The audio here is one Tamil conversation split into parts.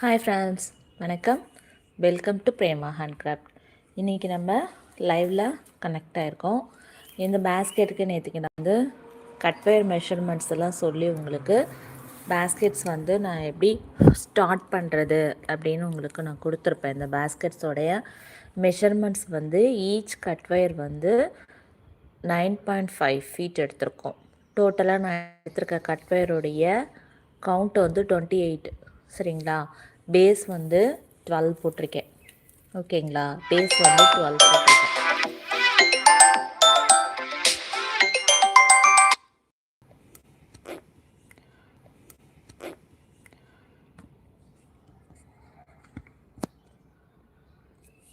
ஹாய் ஃப்ரெண்ட்ஸ் வணக்கம். வெல்கம் டு பிரேமா ஹேண்ட்கிராஃப்ட் இன்றைக்கி நம்ம லைவில் கனெக்ட் ஆகிருக்கோம் இந்த பேஸ்கெட்டுக்கு நேற்றுக்கு நான் வந்து கட்வேர் மெஷர்மெண்ட்ஸ் எல்லாம் சொல்லி உங்களுக்கு பேஸ்கெட்ஸ் வந்து நான் எப்படி ஸ்டார்ட் பண்ணுறது அப்படின்னு உங்களுக்கு நான் கொடுத்துருப்பேன். இந்த பேஸ்கெட்ஸோடைய மெஷர்மெண்ட்ஸ் வந்து ஈச் கட்வயர் வந்து நைன் பாயிண்ட் ஃபைவ் ஃபீட் எடுத்திருக்கோம். டோட்டலாக நான் எடுத்திருக்க கட்வயருடைய கவுண்ட் வந்து டுவெண்ட்டி எயிட் சரிங்களா? பேஸ் வந்து டுவெல் போட்டிருக்கேன். ஓகேங்களா? பேஸ் வந்து டுவெல் போட்டிருக்கேன்.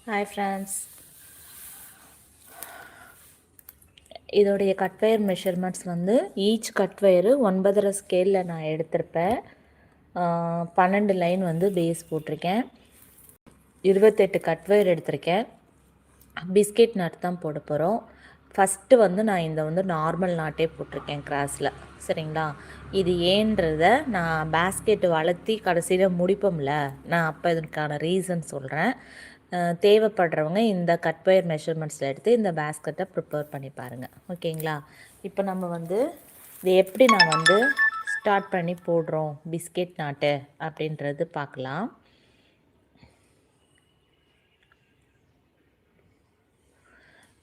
ஹாய் ஃப்ரெண்ட்ஸ் இதோடைய கட்வயர் மெஷர்மெண்ட்ஸ் வந்து ஈச் கட்வயரு ஒன்பதரை ஸ்கேலில் நான் எடுத்திருப்பேன். பன்னெண்டு லைன் வந்து பேஸ் போட்டிருக்கேன். இருபத்தெட்டு கட்வயர் எடுத்திருக்கேன். பிஸ்கெட் நட் தான் போட போகிறோம் ஃபஸ்ட்டு வந்து நான் இந்த வந்து நார்மல் நாட்டே போட்டிருக்கேன் கிராஸில் சரிங்களா? இது ஏன்றத நான் பேஸ்கெட் வளர்த்தி கடைசியில் முடிப்போம்ல நான் அப்போ இதுக்கான ரீசன் சொல்கிறேன் தேவைப்படுறவங்க இந்த கட்வயர் மெஷர்மெண்ட்ஸில் எடுத்து இந்த பேஸ்கெட்டை ப்ரிப்பேர் பண்ணி பாருங்கள் ஓகேங்களா இப்போ நம்ம வந்து இது எப்படி நான் வந்து ஸ்டார்ட் பண்ணி போடுறோம். பிஸ்கெட் நாட்டு அப்படின்றது பார்க்கலாம்.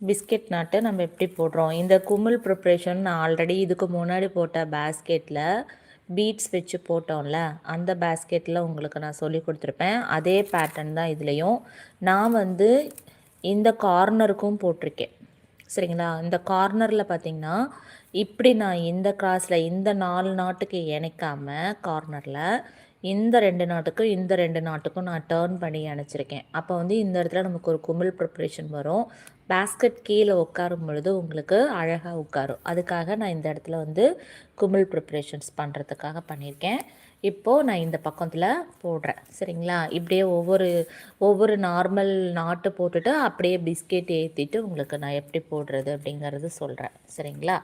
பிஸ்கெட் நாட்டு நம்ம எப்படி போடுறோம்? இந்த குமிழ் ப்ரிப்ரேஷன் நான் ஆல்ரெடி இதுக்கு முன்னாடி போட்ட பேஸ்கெட்டில் பீட்ஸ் வச்சு போட்டோம்ல அந்த பேஸ்கெட்டில் உங்களுக்கு நான் சொல்லி கொடுத்துருப்பேன். அதே பேட்டர்ன் தான் இதுலேயும். நான் வந்து இந்த கார்னருக்கும் போட்டிருக்கேன். சரிங்களா? இந்த கார்னரில் பார்த்தீங்கன்னா இப்படி நான் இந்த கிராஸில் இந்த நாலு நாட்டுக்கு இணைக்காம கார்னரில் இந்த ரெண்டு நாட்டுக்கும் இந்த ரெண்டு நாட்டுக்கும் நான் டேர்ன் பண்ணி அணைச்சிருக்கேன். அப்போ வந்து இந்த இடத்துல நமக்கு ஒரு குமிழ் ப்ரிப்ரேஷன் வரும். பேஸ்கெட் கீழே உட்காரும் பொழுது உங்களுக்கு அழகாக உட்காரும். அதுக்காக நான் இந்த இடத்துல வந்து குமிழ் ப்ரிப்ரேஷன்ஸ் பண்ணுறதுக்காக பண்ணியிருக்கேன். இப்போது நான் இந்த பக்கத்தில் போடுறேன். சரிங்களா? இப்படியே ஒவ்வொரு ஒவ்வொரு நார்மல் நாட்டு போட்டுட்டு அப்படியே பிஸ்கெட் ஏற்றிட்டு உங்களுக்கு நான் எப்படி போடுறது அப்படிங்கிறது சொல்கிறேன் சரிங்களா?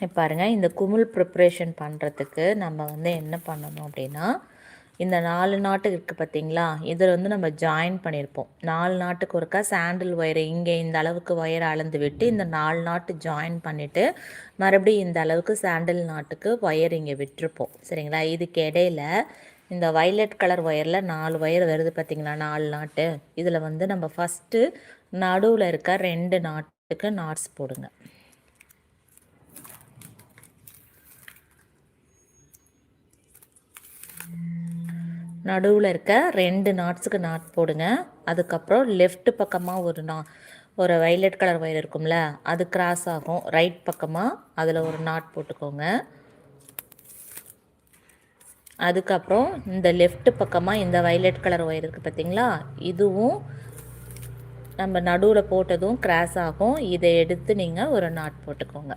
இப்போ இந்த குமிழ் ப்ரிப்ரேஷன் பண்ணுறதுக்கு நம்ம வந்து என்ன பண்ணணும் அப்படின்னா இந்த நாலு நாட்டு இருக்குது பார்த்தீங்களா இதில் வந்து நம்ம ஜாயின் பண்ணியிருப்போம் நாலு நாட்டுக்கு ஒருக்கா சாண்டில் ஒயரை இங்கே இந்த அளவுக்கு ஒயரை அளந்து விட்டு இந்த நாலு நாட்டு ஜாயின் பண்ணிவிட்டு மறுபடியும் இந்த அளவுக்கு சாண்டில் நாட்டுக்கு ஒயர் இங்கே விட்டுருப்போம். சரிங்களா? இதுக்கு இடையில இந்த வைலட் கலர் ஒயரில் நாலு ஒயர் வருது பார்த்தீங்களா நாலு நாட்டு. இதில் வந்து நம்ம ஃபஸ்ட்டு நடுவில் இருக்க ரெண்டு நாட்டுக்கு நாட்ஸ் போடுங்க. நடுவில் இருக்க ரெண்டு நாட்ஸுக்கு நாட் போடுங்க. அதுக்கப்புறம் லெஃப்ட் பக்கமாக ஒரு நா ஒரு வைலட் கலர் ஒயர் இருக்கும்ல அது கிராஸ் ஆகும். ரைட் பக்கமாக அதில் ஒரு நாட் போட்டுக்கோங்க. அதுக்கப்புறம் இந்த லெஃப்ட் பக்கமாக இந்த வைலட் கலர் ஒயர் இருக்குது பார்த்தீங்களா இதுவும் நம்ம நடுவில் போட்டதும் கிராஸ் ஆகும். இதை எடுத்து நீங்கள் ஒரு நாட் போட்டுக்கோங்க.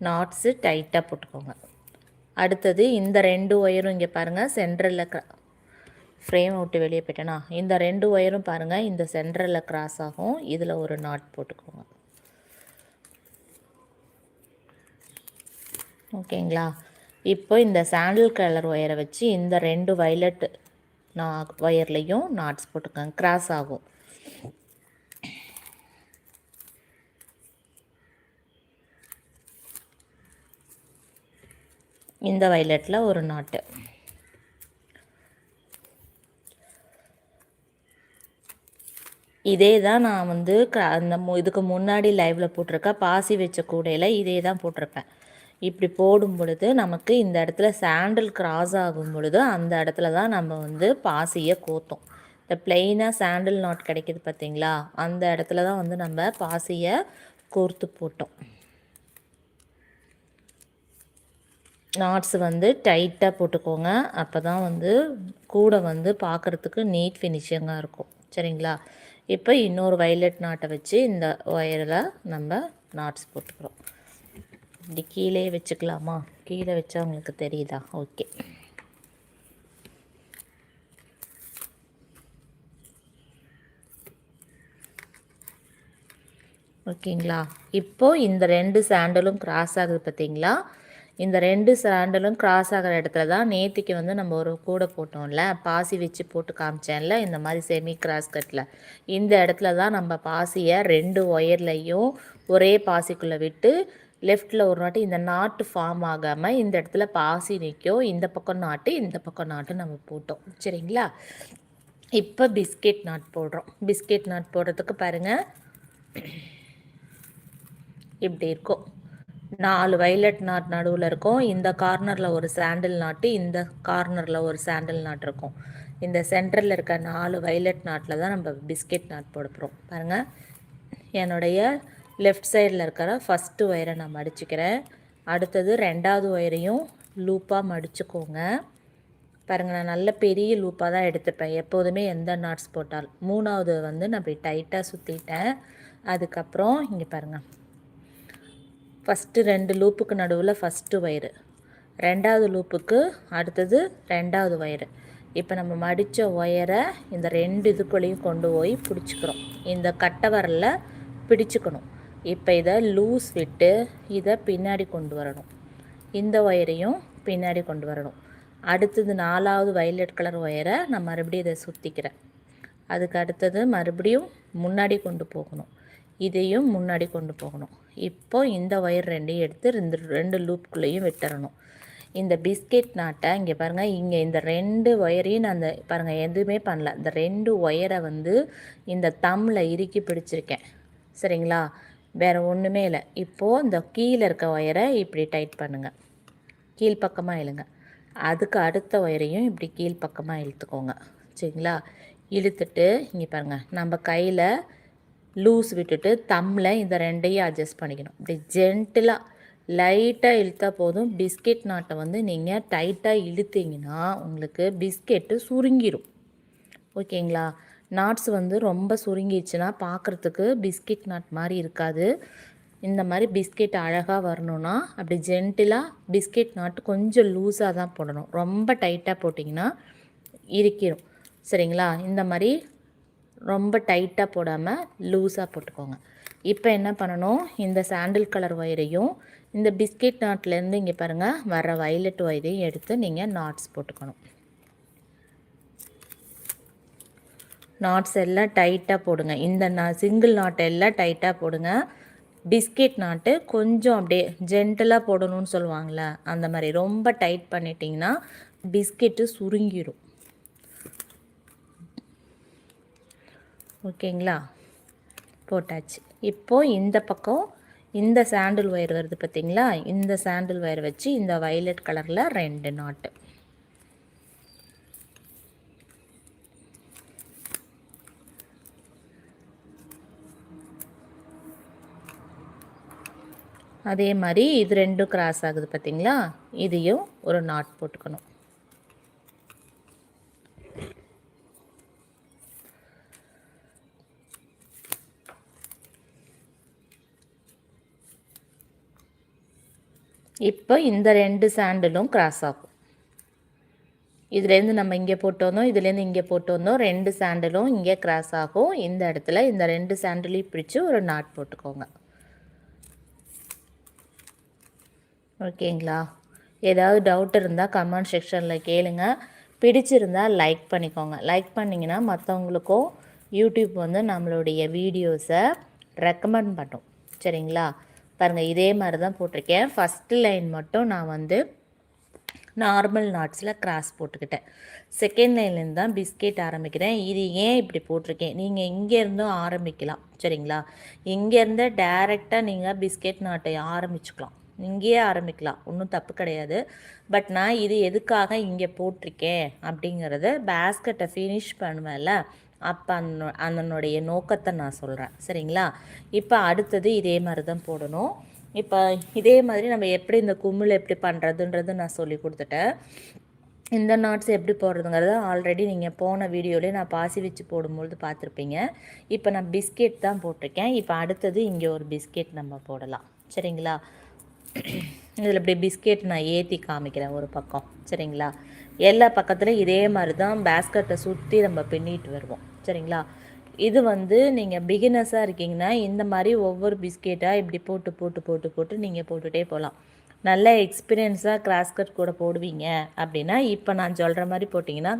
நாட்ஸு டைட்டாக போட்டுக்கோங்க. அடுத்தது இந்த ரெண்டு ஒயரும் இங்கே பாருங்கள் சென்ட்ரலில் க்ரா ஃப்ரேம் விட்டு வெளியே போயிட்டேனா? இந்த ரெண்டு ஒயரும் பாருங்கள் இந்த சென்ட்ரலில் கிராஸ் ஆகும். இதில் ஒரு நாட் போட்டுக்கோங்க. ஓகேங்களா? இப்போ இந்த சாண்டில் கலர் ஒயரை வச்சு இந்த ரெண்டு வயலட் நான் ஒயர்லேயும் நாட்ஸ் போட்டுக்கோங்க. கிராஸ் ஆகும். இந்த வைலட்டில் ஒரு நாட்டு இதே தான் நான் வந்து க- அந்த மு- இதுக்கு முன்னாடி லைவில் போட்டிருக்கேன் பாசி வச்ச கூடையில் இதே தான் போட்டிருப்பேன். இப்படி போடும் பொழுது நமக்கு இந்த இடத்துல சாண்டில் கிராஸ் ஆகும் பொழுது அந்த இடத்துல தான் நம்ம வந்து பாசியை கோத்தோம். இந்த பிளெயினாக சாண்டில் நாட் கிடைக்குது பார்த்தீங்களா? அந்த இடத்துல தான் வந்து நம்ம பாசியை கோர்த்து போட்டோம். நாட்ஸ் வந்து டைட்டாக போட்டுக்கோங்க. அப்போ தான் வந்து கூடை வந்து பார்க்குறதுக்கு நீட் ஃபினிஷிங்காக இருக்கும். சரிங்களா? இப்போ இன்னொரு வயலட் நாட்டை வச்சு இந்த ஒயரில் நம்ம நாட்ஸ் போட்டுக்கிறோம். இப்படி கீழே வச்சுக்கலாமா? கீழே வச்சா உங்களுக்கு தெரியுதா? ஓகே ஓகேங்களா இப்போது இந்த ரெண்டு சாண்டலும் கிராஸ் ஆகுது பார்த்தீங்களா இந்த ரெண்டு சாண்டலும் கிராஸ் ஆகிற இடத்துல தான் நேத்திக்கு வந்து நம்ம ஒரு கூடை போட்டோம்ல பாசி வச்சு போட்டு காமிச்சேன்ல இந்த மாதிரி செமி கிராஸ் கட்டில் இந்த இடத்துல தான் நம்ம பாசியை ரெண்டு ஒயர்லையும் ஒரே பாசிக்குள்ளே விட்டு லெஃப்டில் ஒரு நாட்டு இந்த நாட்டு ஃபார்ம் ஆகாமல் இந்த இடத்துல பாசி நிற்கும் இந்த பக்கம் நாட்டு இந்த பக்கம் நாட்டு நம்ம போட்டோம். சரிங்களா? இப்போ பிஸ்கெட் நாட் போடுறோம். பிஸ்கெட் நாட் போடுறதுக்கு பாருங்கள் இப்படி இருக்கும். நாலு வைலட் நாட் நடுவில் இருக்கும். இந்த கார்னரில் ஒரு சாண்டில் நாட்டு இந்த கார்னரில் ஒரு சாண்டில் நாட் இருக்கும். இந்த சென்டரில் இருக்க நாலு வைலட் நாட்டில் தான் நம்ம பிஸ்கெட் நாட் போட போகிறோம் பாருங்கள் என்னுடைய லெஃப்ட் சைடில் இருக்கிற ஃபஸ்ட்டு ஒயரை நான் மடிச்சுக்கிறேன். அடுத்தது ரெண்டாவது ஒயரையும் லூப்பாக மடிச்சுக்கோங்க. பாருங்கள் நான் நல்ல பெரிய லூப்பாக தான் எடுத்துப்பேன். எப்போதுமே எந்த நாட்ஸ் போட்டாலும் மூணாவது வந்து நான் இப்படி டைட்டாக சுற்றிட்டேன் அதுக்கப்புறம் இங்கே பாருங்கள் ஃபஸ்ட்டு ரெண்டு லூப்புக்கு நடுவில் ஃபஸ்ட்டு ஒயரு ரெண்டாவது லூப்புக்கு அடுத்தது ரெண்டாவது ஒயரு இப்போ நம்ம மடித்த ஒயரை இந்த ரெண்டு இதுக்குள்ளேயும் கொண்டு போய் பிடிச்சிக்கிறோம். இந்த கட்டை வரல பிடிச்சிக்கணும். இப்போ இதை லூஸ் விட்டு இதை பின்னாடி கொண்டு வரணும். இந்த ஒயரையும் பின்னாடி கொண்டு வரணும். அடுத்தது நாலாவது வயலட் கலர் ஒயரை நான் மறுபடியும் இதை சுற்றிக்கிறேன் அதுக்கு அடுத்தது மறுபடியும் முன்னாடி கொண்டு போகணும். இதையும் முன்னாடி கொண்டு போகணும். இப்போ இந்த ஒயர் ரெண்டையும் எடுத்து ரெண்டு ரெண்டு லூப்குள்ளேயும் விட்டுறணும். இந்த பிஸ்கெட் நாட்டை இங்கே பாருங்கள் இங்கே இந்த ரெண்டு ஒயரையும் நான் அந்த பாருங்கள் எதுவுமே பண்ணல. இந்த ரெண்டு ஒயரை வந்து இந்த தம்மில் இறுக்கி பிடிச்சிருக்கேன். சரிங்களா? வேறு ஒன்றுமே இல்லை. இப்போது இந்த கீழே இருக்க ஒயரை இப்படி டைட் பண்ணுங்கள் கீழ்ப்பக்கமாக இழுங்க. அதுக்கு அடுத்த ஒயரையும் இப்படி கீழ்ப்பக்கமாக இழுத்துக்கோங்க. சரிங்களா? இழுத்துட்டு இங்கே பாருங்கள் நம்ம கையில் லூஸ் விட்டுட்டு தம்மில் இந்த ரெண்டையும் அட்ஜஸ்ட் பண்ணிக்கணும். இப்படி ஜென்டிலாக லைட்டாக இழுத்தா போதும். பிஸ்கெட் நாட்டை வந்து நீங்கள் டைட்டாக இழுத்தீங்கன்னா உங்களுக்கு பிஸ்கெட்டு சுருங்கிடும் ஓகேங்களா? நாட்ஸ் வந்து ரொம்ப சுருங்கிடுச்சுன்னா பார்க்குறதுக்கு பிஸ்கெட் நாட் மாதிரி இருக்காது. இந்த மாதிரி பிஸ்கெட் அழகாக வரணும்னா அப்படி ஜென்டிலாக பிஸ்கெட் நாட்டு கொஞ்சம் லூஸாக தான் போடணும். ரொம்ப டைட்டாக போட்டிங்கன்னா இறுக்கிடும் சரிங்களா? இந்த மாதிரி ரொம்ப டைட்டாக போடாமல் லூஸாக போட்டுக்கோங்க. இப்போ என்ன பண்ணணும்? இந்த சாண்டில் கலர் ஒயரையும் இந்த பிஸ்கெட் நாட்லேருந்து இங்கே பாருங்கள் வர வயலட் ஒயரையும் எடுத்து நீங்கள் நாட்ஸ் போட்டுக்கணும். நாட்ஸ் எல்லாம் டைட்டாக போடுங்க. இந்த நா சிங்கிள் நாட் எல்லாம் டைட்டாக போடுங்க. பிஸ்கெட் நாட்டு கொஞ்சம் அப்படியே ஜென்டலாக போடணும்னு சொல்லுவாங்களே அந்த மாதிரி ரொம்ப டைட் பண்ணிட்டிங்கன்னா பிஸ்கெட்டு சுருங்கிடும் ஓகேங்களா? போட்டாச்சு. இப்போது இந்த பக்கம் இந்த சாண்டில் ஒயர் வருது பார்த்திங்களா இந்த சாண்டில் ஒயர் வச்சு இந்த வயலட் கலரில் ரெண்டு நாட்டு அதே மாதிரி இது ரெண்டும் கிராஸ் ஆகுது பார்த்திங்களா இதையும் ஒரு நாட் போட்டுக்கணும். இப்போ இந்த ரெண்டு சாண்டிலும் கிராஸ் ஆகும். இதுலேருந்து நம்ம இங்கே போட்டு வந்தோம் இதுலேருந்து இங்கே போட்டு வந்தோம் ரெண்டு சாண்டலும் இங்கே கிராஸ் ஆகும். இந்த இடத்துல இந்த ரெண்டு சாண்டலையும் பிடிச்சி ஒரு நாட் போட்டுக்கோங்க. ஓகேங்களா? ஏதாவது டவுட் இருந்தால் கமெண்ட் செக்ஷனில் கேளுங்க. பிடிச்சிருந்தால் லைக் பண்ணிக்கோங்க. லைக் பண்ணிங்கன்னா மற்றவங்களுக்கும் யூடியூப் வந்து நம்மளுடைய வீடியோஸை ரெக்கமெண்ட் பண்ணும். சரிங்களா? பாருங்கள் இதே மாதிரி தான் போட்டிருக்கேன். ஃபஸ்ட்டு லைன் மட்டும் நான் வந்து நார்மல் நாட்ஸில் கிராஸ் போட்டுக்கிட்டேன். செகண்ட் லைன்லேருந்து தான் பிஸ்கெட் ஆரம்பிக்கிறேன். இது ஏன் இப்படி போட்டிருக்கேன்? நீங்கள் இங்கேருந்தும் ஆரம்பிக்கலாம். சரிங்களா? இங்கேருந்து டேரெக்டாக நீங்கள் பிஸ்கெட் நாட்டை ஆரம்பிச்சுக்கலாம். இங்கேயே ஆரம்பிக்கலாம். ஒன்றும் தப்பு கிடையாது. பட் நான் இது எதுக்காக இங்கே போட்டிருக்கேன் அப்படிங்கிறத பேஸ்கெட்டை ஃபினிஷ் பண்ணுவேன்ல. அப்போ அந்த அதனுடைய நோக்கத்தை நான் சொல்கிறேன் சரிங்களா? இப்போ அடுத்தது இதே மாதிரி தான் போடணும். இப்போ இதே மாதிரி நம்ம எப்படி இந்த கும்மிள் எப்படி பண்ணுறதுன்றது நான் சொல்லி கொடுத்துட்டேன். இந்த நாட்ஸ் எப்படி போடுறதுங்கிறத ஆல்ரெடி நீங்கள் போன வீடியோலேயே நான் பாசி வச்சு போடும்பொழுது பார்த்துருப்பீங்க. இப்போ நான் பிஸ்கெட் தான் போட்டிருக்கேன். இப்போ அடுத்தது இங்கே ஒரு பிஸ்கெட் நம்ம போடலாம். சரிங்களா? இதில் இப்படி பிஸ்கெட் நான் ஏற்றி காமிக்கிறேன் ஒரு பக்கம். சரிங்களா? எல்லா பக்கத்துலையும் இதே மாதிரி தான் பேஸ்கெட்டை சுற்றி நம்ம பின்னிட்டு வருவோம். சரிங்களா? இது வந்து நீங்கள் பிகினர்ஸாக இருக்கீங்கன்னா இந்த மாதிரி ஒவ்வொரு பிஸ்கெட்டாக இப்படி போட்டு போட்டு போட்டு போட்டு நீங்கள் போட்டுகிட்டே போகலாம் நல்ல எக்ஸ்பீரியன்ஸாக கிராஸ்கட் கூட போடுவீங்க அப்படின்னா இப்போ நான் சொல்கிற மாதிரி போட்டிங்கன்னா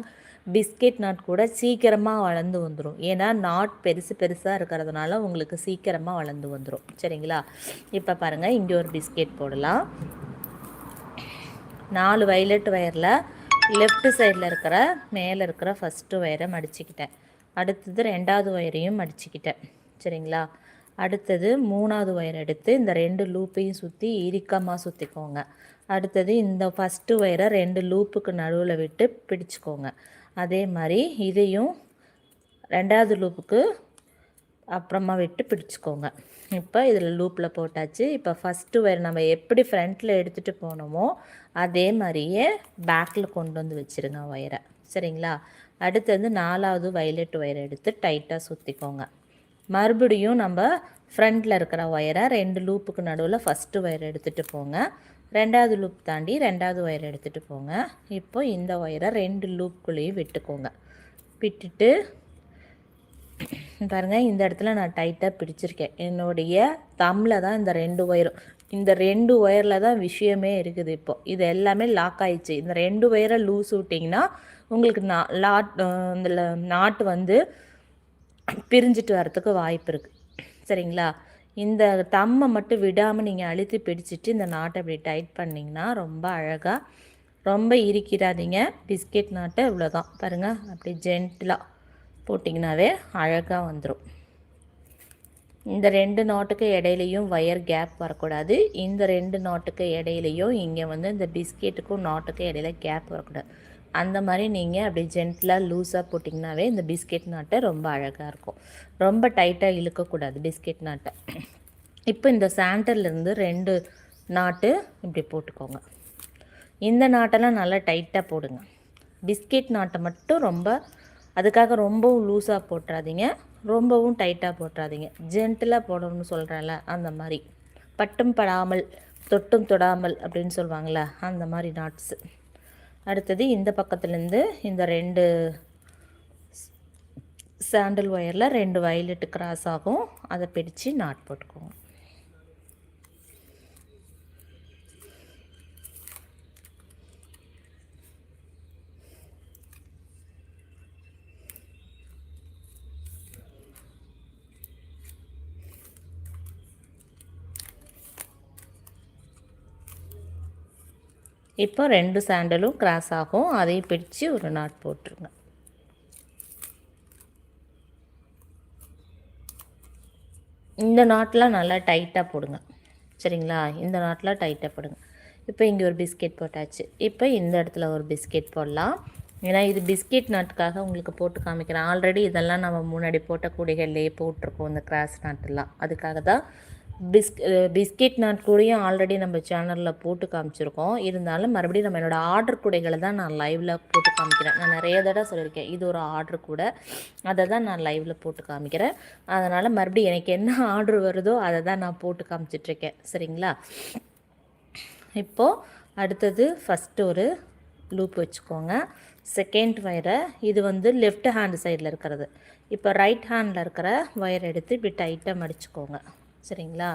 பிஸ்கெட் நாட் கூட சீக்கிரமாக வளர்ந்து வந்துடும் ஏன்னா நாட் பெருசு பெருசாக இருக்கிறதுனால உங்களுக்கு சீக்கிரமாக வளர்ந்து வந்துடும் சரிங்களா? இப்போ பாருங்கள் இங்கே ஒரு பிஸ்கெட் போடலாம். நாலு வைலட் ஒயரில் லெஃப்ட் சைடில் இருக்கிற மேலே இருக்கிற ஃபஸ்ட்டு ஒயரை மடிச்சுக்கிட்டேன். அடுத்தது ரெண்டாவது ஒயரையும் மடிச்சுக்கிட்டேன். சரிங்களா? அடுத்தது மூணாவது ஒயர் எடுத்து இந்த ரெண்டு லூப்பையும் சுற்றி இறுக்கமாக சுற்றிக்கோங்க அடுத்தது இந்த ஃபஸ்ட்டு ஒயரை ரெண்டு லூப்புக்கு நடுவில் விட்டு பிடிச்சிக்கோங்க. அதே மாதிரி இதையும் ரெண்டாவது லூப்புக்கு அப்புறமா விட்டு பிடிச்சிக்கோங்க. இப்போ இதில் லூப்பில் போட்டாச்சு. இப்போ ஃபஸ்ட்டு ஒயர் நம்ம எப்படி ஃப்ரண்ட்டில் எடுத்துகிட்டு போனோமோ அதே மாதிரியே பேக்கில் கொண்டு வந்து வச்சுருங்க ஒயரை. சரிங்களா? அடுத்தது நாலாவது வயலட் ஒயர் எடுத்து டைட்டாக சுற்றிக்கோங்க மறுபடியும் நம்ம ஃப்ரண்ட்டில் இருக்கிற ஒயரை ரெண்டு லூப்புக்கு நடுவில் ஃபஸ்ட்டு ஒயர் எடுத்துகிட்டு போங்க. ரெண்டாவது லூப் தாண்டி ரெண்டாவது ஒயர் எடுத்துகிட்டு போங்க. இப்போ இந்த ஒயரை ரெண்டு லூப்புக்குள்ளேயும் விட்டுக்கோங்க. விட்டுட்டு பாருங்கள் இந்த இடத்துல நான் டைட்டாக பிடிச்சிருக்கேன். என்னுடைய தம்மில் தான் இந்த ரெண்டு ஒயரும் இந்த ரெண்டு ஒயரில் தான் விஷயமே இருக்குது இப்போது இது எல்லாமே லாக் ஆயிடுச்சு. இந்த ரெண்டு ஒயரை லூஸ் விட்டிங்கன்னா உங்களுக்கு நா லாட் இந்த நாட்டு வந்து பிரிஞ்சிட்டு வரத்துக்கு வாய்ப்பு இருக்குது சரிங்களா? இந்த தம்மை மட்டும் விடாமல் நீங்கள் அழுத்தி பிடிச்சிட்டு இந்த நாட்டை அப்படி டைட் பண்ணிங்கன்னா ரொம்ப அழகாக ரொம்ப இறுக்கிடாதீங்க பிஸ்கெட் நாட்டை இவ்வளோதான் பாருங்கள் அப்படி ஜென்டிலாக போட்டிங்கனாவே அழகாக வந்துடும் இந்த ரெண்டு நாட்டுக்கு இடையிலையும் ஒயர் கேப் வரக்கூடாது. இந்த ரெண்டு நாட்டுக்கு இடையிலையும் இங்கே வந்து இந்த பிஸ்கெட்டுக்கும் நாட்டுக்கும் இடையில கேப் வரக்கூடாது. அந்த மாதிரி நீங்கள் அப்படி ஜென்டிலாக லூஸாக போட்டிங்கனாவே இந்த பிஸ்கெட் நாட்டை ரொம்ப அழகாக இருக்கும். ரொம்ப டைட்டாக இழுக்கக்கூடாது பிஸ்கெட் நாட்டை. இப்போ இந்த சாண்டர்லேருந்து ரெண்டு நாட்டு இப்படி போட்டுக்கோங்க. இந்த நாட்டெல்லாம் நல்லா டைட்டாக போடுங்க. பிஸ்கெட் நாட்டை மட்டும் ரொம்ப அதுக்காக ரொம்பவும் லூஸாக போட்டுறாதீங்க. ரொம்பவும் டைட்டாக போட்டுறாதீங்க. ஜென்டிலாக போடணும்னு சொல்கிறேன்ல அந்த மாதிரி. பட்டும் படாமல் தொட்டும் தொடாமல் அப்படின்னு சொல்லுவாங்களே அந்த மாதிரி நாட்ஸு அடுத்தது இந்த பக்கத்துலேருந்து இந்த ரெண்டு சாண்டில் ஒயரில் ரெண்டு வயலட்டு கிராஸ் ஆகும். அதை பிடிச்சு நாட் போட்டுக்கோங்க. இப்போ ரெண்டு சாண்டலும் கிராஸ் ஆகும். அதையும் பிடிச்சு ஒரு நாட் போட்டுருங்க. இந்த நாட்லாம் நல்லா டைட்டாக போடுங்க. சரிங்களா? இந்த நாட்லாம் டைட்டாக போடுங்க. இப்போ இங்கே ஒரு பிஸ்கெட் போட்டாச்சு. இப்போ இந்த இடத்துல ஒரு பிஸ்கெட் போடலாம். ஏன்னா இது பிஸ்கெட் நாட்டுக்காக உங்களுக்கு போட்டு காமிக்கிறேன். ஆல்ரெடி இதெல்லாம் நம்ம முன்னாடி போட்ட கூடைகள்லேயே போட்டிருக்கோம் இந்த கிராஸ் நாட்டெல்லாம் அதுக்காக தான் பிஸ்க் பிஸ்கெட் நாட்கூடையும் ஆல்ரெடி நம்ம சேனலில் போட்டு காமிச்சிருக்கோம். இருந்தாலும் மறுபடியும் நம்ம என்னோடய ஆர்டர் கூடைகளை தான் நான் லைவில் போட்டு காமிக்கிறேன். நான் நிறைய தடவை சொல்லியிருக்கேன் இது ஒரு ஆர்டர் கூட. அதை தான் நான் லைவில் போட்டு காமிக்கிறேன். அதனால் மறுபடியும் எனக்கு என்ன ஆர்டர் வருதோ அதை தான் நான் போட்டு காமிச்சிட்ருக்கேன். சரிங்களா? இப்போது அடுத்தது ஃபஸ்ட்டு ஒரு லூப் வச்சுக்கோங்க. செகண்ட் ஒயரை இது வந்து லெஃப்ட் ஹேண்ட் சைடில் இருக்கிறது. இப்போ ரைட் ஹேண்டில் இருக்கிற ஒயர் எடுத்து இப்படி டைட்டாக மடிச்சுக்கோங்க. சரிங்களா?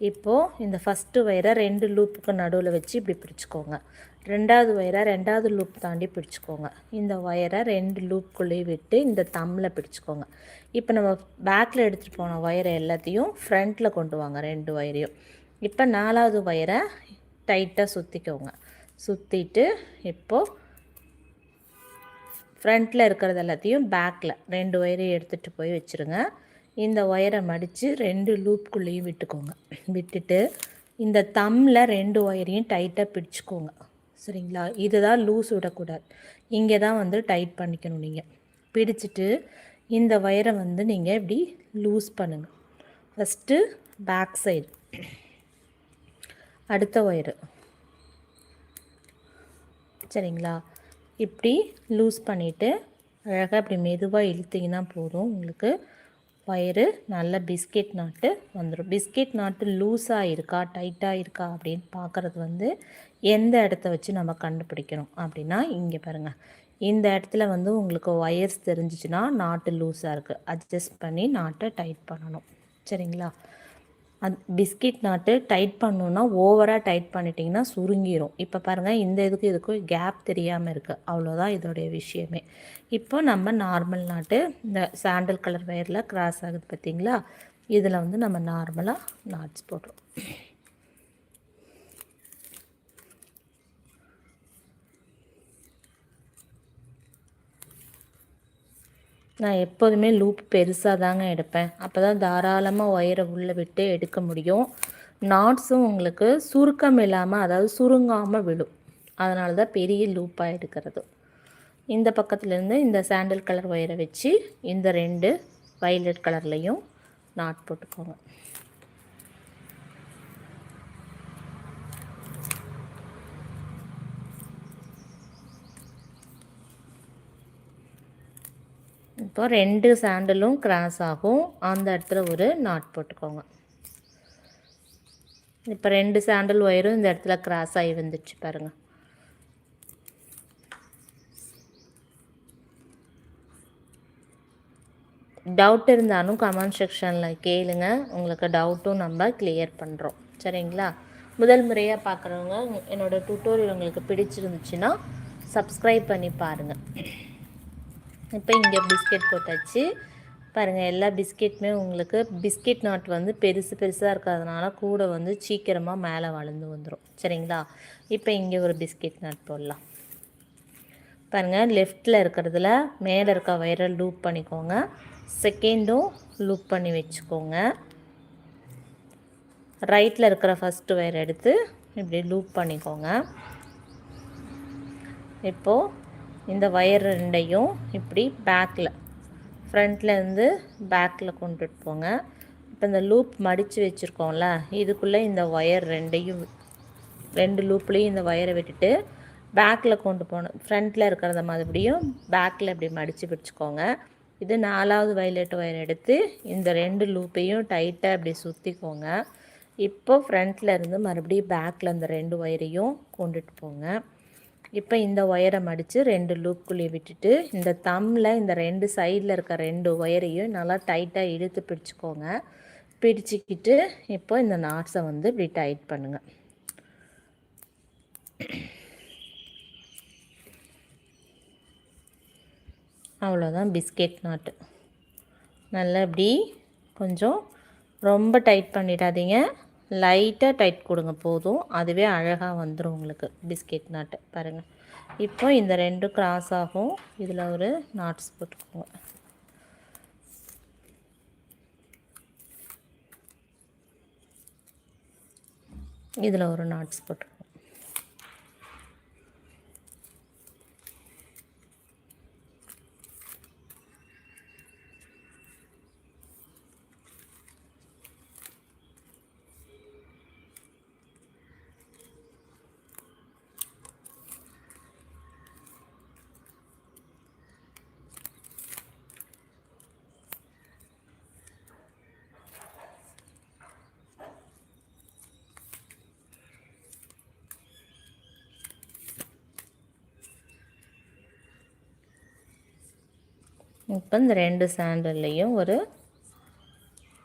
இப்போது இந்த ஃபஸ்ட்டு ஒயரை ரெண்டு லூப்புக்கு நடுவில் வச்சு இப்படி பிடிச்சிக்கோங்க ரெண்டாவது ஒயரை ரெண்டாவது லூப் தாண்டி பிடிச்சிக்கோங்க இந்த ஒயரை ரெண்டு லூப்புக்குள்ளேயே விட்டு இந்த தம்மில் பிடிச்சிக்கோங்க இப்போ நம்ம பேக்கில் எடுத்துகிட்டு போன ஒயரை எல்லாத்தையும் ஃப்ரண்ட்டில் கொண்டு வாங்க ரெண்டு ஒயரையும் இப்போ நாலாவது ஒயரை டைட்டாக சுற்றிக்கோங்க சுற்றிட்டு இப்போது ஃப்ரண்ட்டில் இருக்கிறது எல்லாத்தையும் பேக்கில் ரெண்டு ஒயரையும் எடுத்துகிட்டு போய் வச்சுருங்க. இந்த ஒயரை மடித்து ரெண்டு லூப்குள்ளேயும் விட்டுக்கோங்க. விட்டுட்டு இந்த தம்மில் ரெண்டு ஒயரையும் டைட்டாக பிடிச்சிக்கோங்க. சரிங்களா? இதுதான் லூஸ் விடக்கூடாது. இங்கே தான் வந்து டைட் பண்ணிக்கணும் நீங்கள் பிடிச்சிட்டு இந்த ஒயரை வந்து நீங்கள் இப்படி லூஸ் பண்ணுங்கள் ஃபஸ்ட்டு பேக் சைடு அடுத்த ஒயரு. சரிங்களா? இப்படி லூஸ் பண்ணிவிட்டு அழகாக இப்படி மெதுவாக இழுத்திங்கன்னா போதும். உங்களுக்கு பயிறு நல்ல பிஸ்கெட் நாட்டு வந்துடும் பிஸ்கெட் நாட்டு லூஸாக இருக்கா டைட்டாக இருக்கா அப்படின்னு பார்க்குறது வந்து எந்த இடத்த வச்சு நம்ம கண்டுபிடிக்கணும் அப்படின்னா இங்கே பாருங்கள் இந்த இடத்துல வந்து உங்களுக்கு ஒயர்ஸ் தெரிஞ்சிச்சுன்னா நாட்டு லூஸாக இருக்குது அட்ஜஸ்ட் பண்ணி நாட்டை டைட் பண்ணணும். சரிங்களா? அந் பிஸ்கெட் நாட்டு டைட் பண்ணணுன்னா ஓவராக டைட் பண்ணிட்டிங்கன்னா சுருங்கிடும் இப்போ பாருங்கள் இந்த இதுக்கு இதுக்கும் கேப் தெரியாமல் இருக்குது அவ்வளோதான் இதோடைய விஷயமே. இப்போ நம்ம நார்மல் நாட்டு இந்த சாண்டல் கலர் வயரில் கிராஸ் ஆகுது பார்த்தீங்களா இதில் வந்து நம்ம நார்மலாக நாட்ஸ் போடுறோம். நான் எப்போதுமே லூப் பெருசாக தாங்க எடுப்பேன். அப்போ தான் தாராளமாக ஒயரை உள்ளே விட்டு எடுக்க முடியும். நாட்ஸும் உங்களுக்கு சுருக்கம் இல்லாமல் அதாவது சுருங்காமல் விடும் அதனால தான் பெரிய லூப்பாக எடுக்கிறது. இந்த பக்கத்துலேருந்து இந்த சாண்டல் கலர் ஒயரை வச்சு இந்த ரெண்டு வயலட் கலர்லேயும் நாட் போட்டுக்கோங்க. இப்போ ரெண்டு சாண்டலும் கிராஸ் ஆகும். அந்த இடத்துல ஒரு நாட் போட்டுக்கோங்க. இப்போ ரெண்டு சாண்டல் ஒயரும் இந்த இடத்துல கிராஸ் ஆகி வந்துடுச்சு பாருங்கள் டவுட் இருந்தாலும் கமெண்ட் செக்ஷனில் கேளுங்க. உங்களுக்கு டவுட்டும் நம்ம கிளியர் பண்ணுறோம் சரிங்களா? முதல் முறையாக பார்க்குறவங்க என்னோடய டுட்டோரியல் உங்களுக்கு பிடிச்சிருந்துச்சுன்னா சப்ஸ்கிரைப் பண்ணி பாருங்கள் இப்போ இங்கே பிஸ்கெட் போட்டாச்சு. பாருங்கள் எல்லா பிஸ்கெட்டுமே உங்களுக்கு பிஸ்கெட் நாட் வந்து பெருசு பெருசாக இருக்கிறதுனால கூட வந்து சீக்கிரமாக மேலே வளர்ந்து வந்துடும் சரிங்களா? இப்போ இங்கே ஒரு பிஸ்கெட் நாட் போடலாம். பாருங்கள் லெஃப்டில் இருக்கிறதுல மேலே இருக்க வயரை லூப் பண்ணிக்கோங்க. செகண்டும் லூப் பண்ணி வச்சுக்கோங்க. ரைட்டில் இருக்கிற ஃபஸ்ட்டு வயர் எடுத்து இப்படி லூப் பண்ணிக்கோங்க. இப்போது இந்த ஒயர் ரெண்டையும் இப்படி பேக்கில் ஃப்ரண்ட்லேருந்து பேக்கில் கொண்டுட்டு போங்க. இப்போ இந்த லூப் மடித்து வச்சுருக்கோம்ல இதுக்குள்ளே இந்த ஒயர் ரெண்டையும் ரெண்டு லூப்லேயும் இந்த ஒயரை விட்டுட்டு பேக்கில் கொண்டு போகணும் ஃப்ரண்ட்டில் இருக்கிறத மறுபடியும் பேக்கில் இப்படி மடித்து பிடிச்சிக்கோங்க. இது நாலாவது வயலட் ஒயர் எடுத்து இந்த ரெண்டு லூப்பையும் டைட்டாக இப்படி சுற்றிக்கோங்க இப்போ ஃப்ரண்ட்டில் இருந்து மறுபடியும் பேக்கில் இந்த ரெண்டு ஒயரையும் கொண்டுட்டு போங்க. இப்போ இந்த ஒயரை மடித்து ரெண்டு லூப்புக்குள்ளேயே விட்டுட்டு இந்த தம்மில் இந்த ரெண்டு சைடில் இருக்க ரெண்டு ஒயரையும் நல்லா டைட்டாக இழுத்து பிடிச்சிக்கோங்க. பிடிச்சிக்கிட்டு இப்போ இந்த நாட்ஸை வந்து இப்படி டைட் பண்ணுங்கள் அவ்வளோதான் பிஸ்கெட் நாட்டு நல்லா இப்படி கொஞ்சம் ரொம்ப டைட் பண்ணிடாதீங்க. லைட்டாக டைட் கொடுங்க போதும். அதுவே அழகாக வந்துடும் உங்களுக்கு. பிஸ்கெட் நாட்டு. பாருங்கள் இப்போ இந்த ரெண்டு கிராஸ் ஆகும். இதில் ஒரு நாட்ஸ் போட்டுக்கோங்க. இதில் ஒரு நாட்ஸ் போட்டுக்கோங்க. இப்போ இந்த ரெண்டு சாண்டல்லையும் ஒரு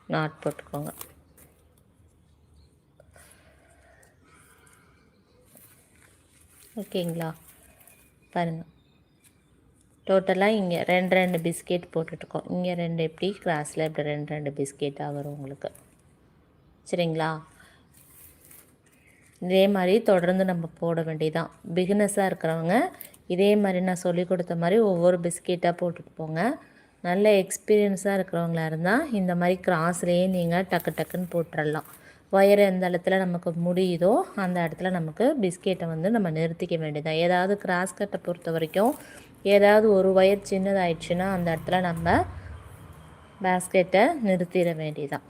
நாட் போட்டுக்கோங்க. ஓகேங்களா? பாருங்கள் டோட்டலாக இங்கே ரெண்டு ரெண்டு பிஸ்கெட் போட்டுட்ருக்கோம் இங்கே ரெண்டு எப்படி? கிராஸில் இப்படி ரெண்டு ரெண்டு பிஸ்கெட்டாக வரும் உங்களுக்கு. சரிங்களா? இதே மாதிரி தொடர்ந்து நம்ம போட வேண்டியதான் பிகினஸாக இருக்கிறவங்க இதே மாதிரி நான் சொல்லி கொடுத்த மாதிரி ஒவ்வொரு பிஸ்கெட்டாக போட்டுட்டு போங்க. நல்ல எக்ஸ்பீரியன்ஸாக இருக்கிறவங்களா இருந்தால் இந்த மாதிரி கிராஸ்லேயே நீங்கள் டக்கு டக்குன்னு போட்டுடலாம் ஒயர் எந்த இடத்துல நமக்கு முடியுதோ அந்த இடத்துல நமக்கு பிஸ்கெட்டை வந்து நம்ம நிறுத்திக்க வேண்டியதான் ஏதாவது கிராஸ் கட்டை பொறுத்த வரைக்கும் ஏதாவது ஒரு ஒயர் சின்னதாயிடுச்சுன்னா அந்த இடத்துல நம்ம பேஸ்கெட்டை நிறுத்திட வேண்டியதான்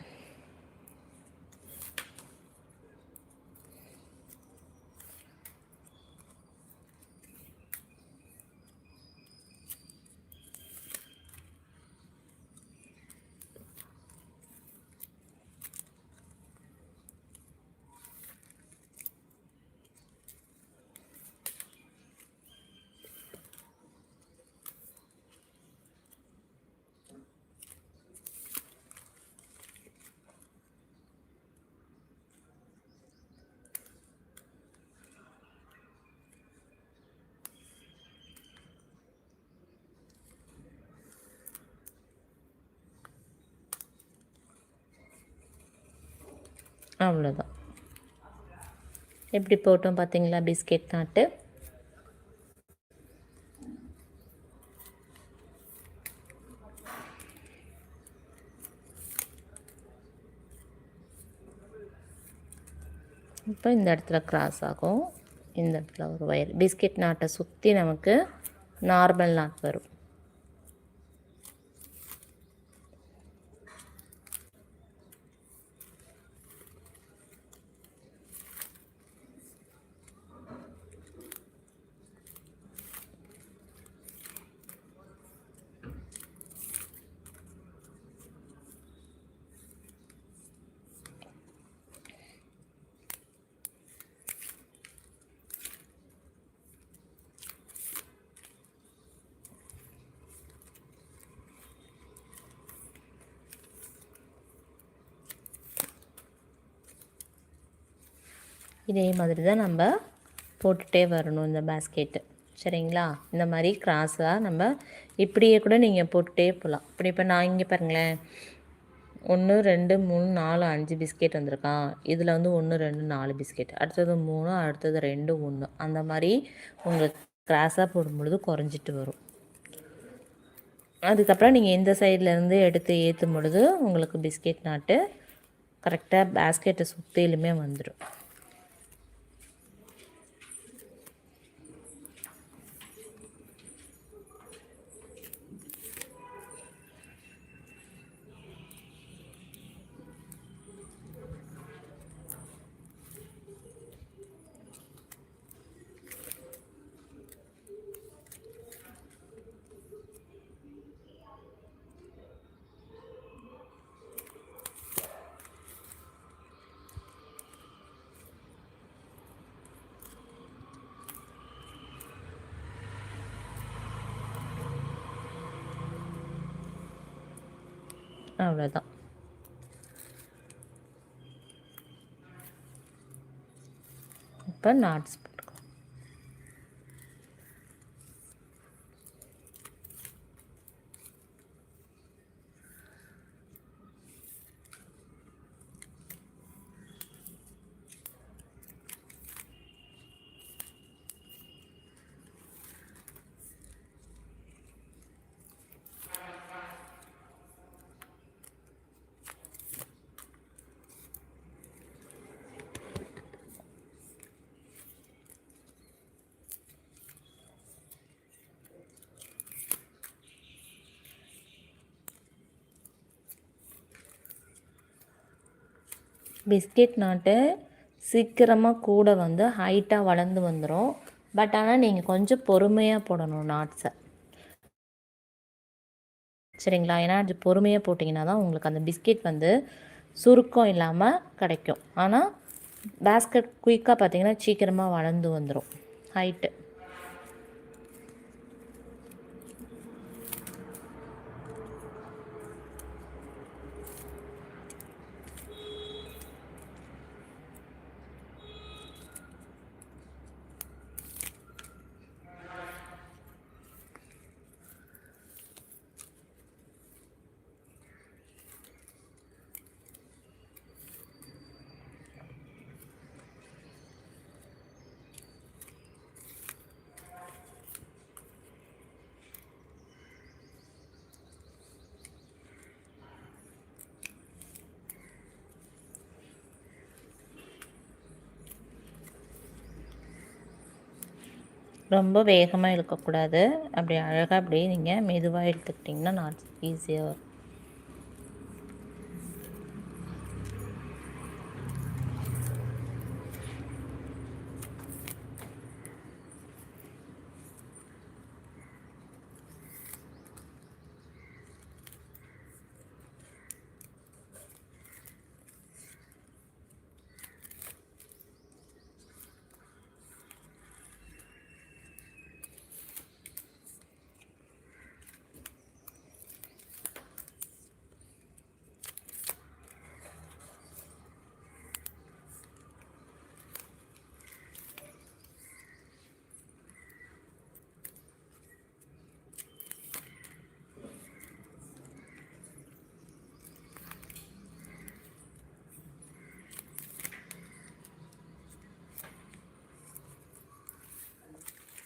அவ்வளோதான் எப்படி போட்டோம் பார்த்தீங்களா? பிஸ்கெட் நாட்டு. இப்போ இந்த இடத்துல கிராஸ் ஆகும். இந்த இடத்துல ஒரு ஒயர் பிஸ்கெட் நாட்டை சுற்றி நமக்கு நார்மல் நாட் வரும். இதே மாதிரி தான் நம்ம போட்டுகிட்டே வரணும் இந்த பேஸ்கெட்டு சரிங்களா? இந்த மாதிரி கிராஸாக நம்ம இப்படியே கூட நீங்கள் போட்டுகிட்டே போகலாம் இப்படி இப்போ நான் இங்கே பாருங்களேன். ஒன்று ரெண்டு மூணு நாலு அஞ்சு பிஸ்கெட் வந்திருக்கான். இதில் வந்து ஒன்று ரெண்டு நாலு பிஸ்கெட் அடுத்தது மூணு அடுத்தது ரெண்டு ஒன்று அந்த மாதிரி உங்களுக்கு கிராஸாக போடும்பொழுது குறைஞ்சிட்டு வரும். அதுக்கப்புறம் நீங்கள் இந்த சைட்லேருந்து எடுத்து ஏற்றும் பொழுது உங்களுக்கு பிஸ்கெட் நாட்டு கரெக்டாக பேஸ்கெட்டை சுற்றிலுமே வந்துடும் அவ்வளோதான் இப்போ நாட்ஸ் பிஸ்கெட் நாட்டு சீக்கிரமாக கூட வந்து ஹைட்டாக வளர்ந்து வந்துடும் பட் ஆனால் நீங்கள் கொஞ்சம் பொறுமையாக போடணும் நாட்ஸை சரிங்களா? ஏன்னா அது பொறுமையாக போட்டிங்கன்னா தான் உங்களுக்கு அந்த பிஸ்கெட் வந்து சுருக்கம் இல்லாமல் கிடைக்கும். ஆனால் பேஸ்கெட் குயிக்காக பார்த்தீங்கன்னா சீக்கிரமாக வளர்ந்து வந்துடும் ஹைட்டு ரொம்ப வேகமாக இழுக்கக்கூடாது. அப்படி அழகாக அப்படியே நீங்கள் மெதுவாக இழுத்துக்கிட்டிங்கன்னா நாட் ஈஸியாக வரும்.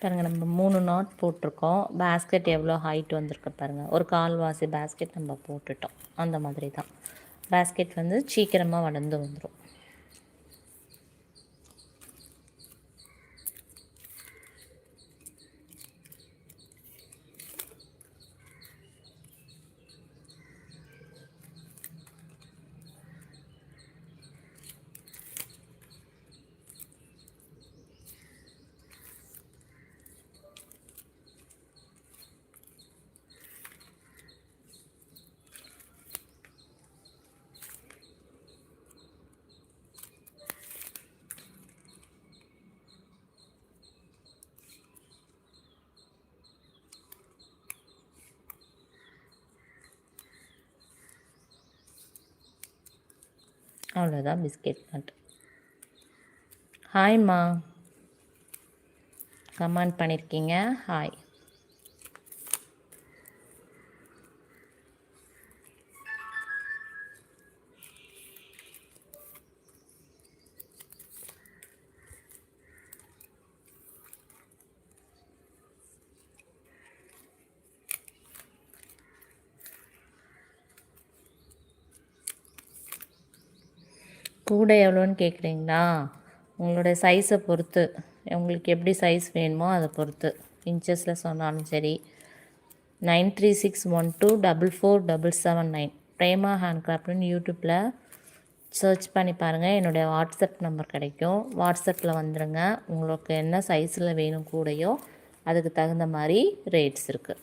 பாருங்கள் நம்ம மூணு நாட் போட்டிருக்கோம். பேஸ்கெட் எவ்வளோ ஹைட் வந்திருக்கு பாருங்கள் ஒரு கால்வாசி பேஸ்கெட் நம்ம போட்டுட்டோம். அந்த மாதிரி தான் பேஸ்கெட் வந்து சீக்கிரமாக வளர்ந்து வந்துடும் அவ்வளோதான் பிஸ்கெட் நட் ஹாய்மா கமெண்ட் பண்ணியிருக்கீங்க ஹாய் கூட எவ்வளோன்னு கேட்குறீங்களா? உங்களுடைய சைஸை பொறுத்து. உங்களுக்கு எப்படி சைஸ் வேணுமோ அதை பொறுத்து. இன்ச்சஸில் சொன்னாலும் சரி. Nine three six one two double four double seven nine Prema ஹேண்ட்கிராஃப்ட்னு யூடியூப்பில் சர்ச் பண்ணி பாருங்கள் என்னுடைய வாட்ஸ்அப் நம்பர் கிடைக்கும். வாட்ஸ்அப்பில் வந்துடுங்க உங்களுக்கு என்ன சைஸில் வேணும் கூடையோ அதுக்கு தகுந்த மாதிரி ரேட்ஸ் இருக்குது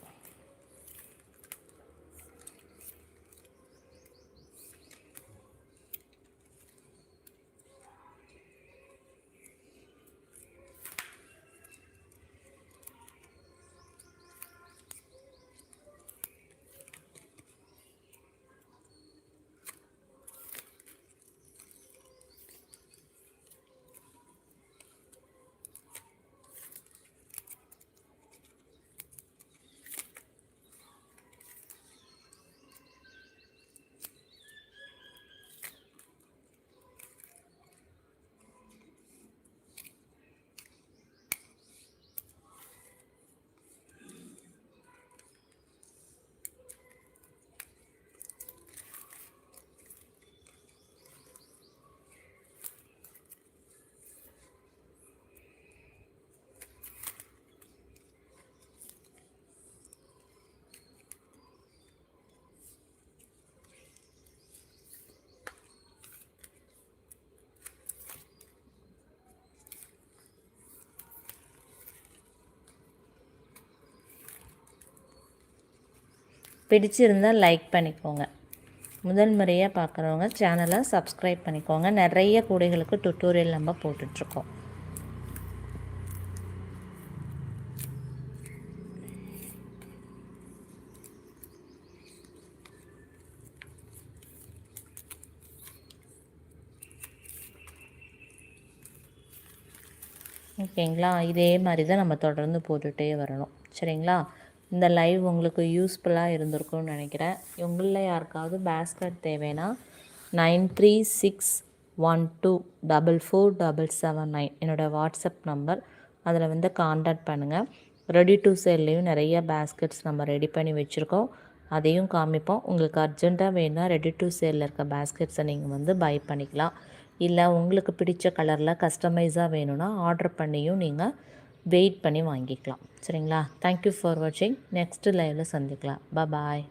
பிடிச்சிருந்தால் லைக் பண்ணிக்கோங்க. முதல் முறையாக பார்க்குறவங்க சேனலை சப்ஸ்கிரைப் பண்ணிக்கோங்க. நிறைய கூடைகளுக்கு டுட்டோரியல் நம்ம போட்டுட்ருக்கோம். ஓகேங்களா? இதே மாதிரி தான் நம்ம தொடர்ந்து போட்டுகிட்டே வரணும். சரிங்களா? இந்த லைவ் உங்களுக்கு யூஸ்ஃபுல்லாக இருந்திருக்கும்னு நினைக்கிறேன். உங்களில் யாருக்காவது பேஸ்கட் தேவைன்னா nine three six one two double four double seven nine என்னோடய வாட்ஸ்அப் நம்பர் அதில் வந்து காண்டாக்ட் பண்ணுங்கள் ரெடி டு சேல்லையும் நிறைய பேஸ்கெட்ஸ் நம்ம ரெடி பண்ணி வச்சுருக்கோம். அதையும் காமிப்போம். உங்களுக்கு அர்ஜெண்ட்டாக வேணும்னா ரெடி டு சேலில் இருக்க பேஸ்கெட்ஸை நீங்கள் வந்து பை பண்ணிக்கலாம். இல்லை உங்களுக்கு பிடிச்ச கலரில் கஸ்டமைஸாக வேணும்னா ஆர்டர் பண்ணியும் நீங்கள் வெயிட் பண்ணி வாங்கிக்கலாம். சரிங்களா? தேங்க்யூ ஃபார் வாட்சிங் நெக்ஸ்ட்டு லைவில் சந்திக்கலாம். பாய்